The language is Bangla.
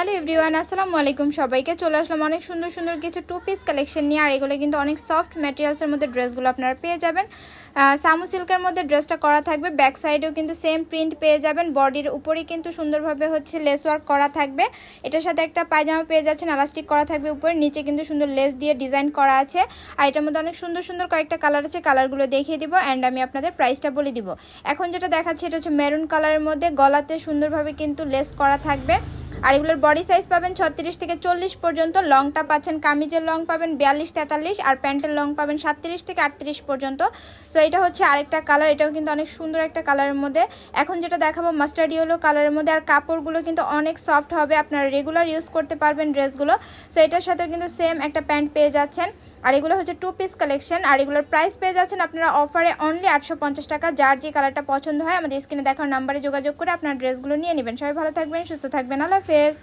হ্যালো এভরিওয়ান আসসালামু আলাইকুম। সবাইকে চলে আসলাম অনেক সুন্দর সুন্দর কিছু টু পিস কালেকশন নিয়ে, আর এগুলো কিন্তু অনেক সফট ম্যাটেরিয়ালসের মধ্যে ড্রেসগুলো আপনারা পেয়ে যাবেন। সামু সিল্কের মধ্যে ড্রেসটা করা থাকবে ব্যাক সাইডেও কিন্তু সেম প্রিন্ট পেয়ে যাবেন। বডির উপরেই কিন্তু সুন্দরভাবে হচ্ছে লেস ওয়ার্ক করা থাকবে। এটার সাথে একটা পায়জামা পেয়ে যাচ্ছেন এলাস্টিক করা থাকবে উপরে, নিচে কিন্তু সুন্দর লেস দিয়ে ডিজাইন করা আছে। আর এটার মধ্যে অনেক সুন্দর সুন্দর কয়েকটা কালার আছে কালারগুলো দেখিয়ে দিব অ্যান্ড আমি আপনাদের প্রাইসটা বলে দিব। এখন যেটা দেখাচ্ছি, এটা হচ্ছে মেরুন কালারের মধ্যে, গলাতে সুন্দরভাবে কিন্তু লেস করা থাকবে। আর এগুলোর বডি সাইজ পাবেন ছত্রিশ থেকে চল্লিশ পর্যন্ত লংটা পাচ্ছেন কামিজের লং পাবেন বিয়াল্লিশ, তেতাল্লিশ, আর প্যান্টের লং পাবেন সাতত্রিশ থেকে আটত্রিশ পর্যন্ত। সো এটা হচ্ছে আরেকটা কালার এটাও কিন্তু অনেক সুন্দর একটা কালারের মধ্যে। এখন যেটা দেখাবো মাস্টার্ড ইয়েলো কালারের মধ্যে, আর কাপড়গুলো কিন্তু অনেক সফট হবে, আপনারা রেগুলার ইউজ করতে পারবেন ড্রেসগুলো সো এটার সাথেও কিন্তু সেম একটা প্যান্ট পেয়ে যাচ্ছেন। আর এগুলো হচ্ছে টু পিস কালেকশন আর এগুলোর প্রাইস পেয়ে যাচ্ছেন আপনারা অফারে অনলি আটশো পঞ্চাশ টাকা। যার যে কালারটা পছন্দ হয়, আমাদের স্ক্রিনে দেখার নাম্বারে যোগাযোগ করে আপনার ড্রেসগুলো নিয়ে নেবেন। সবাই ভালো থাকবেন, সুস্থ থাকবেন। আল্লাহ হাফেজ।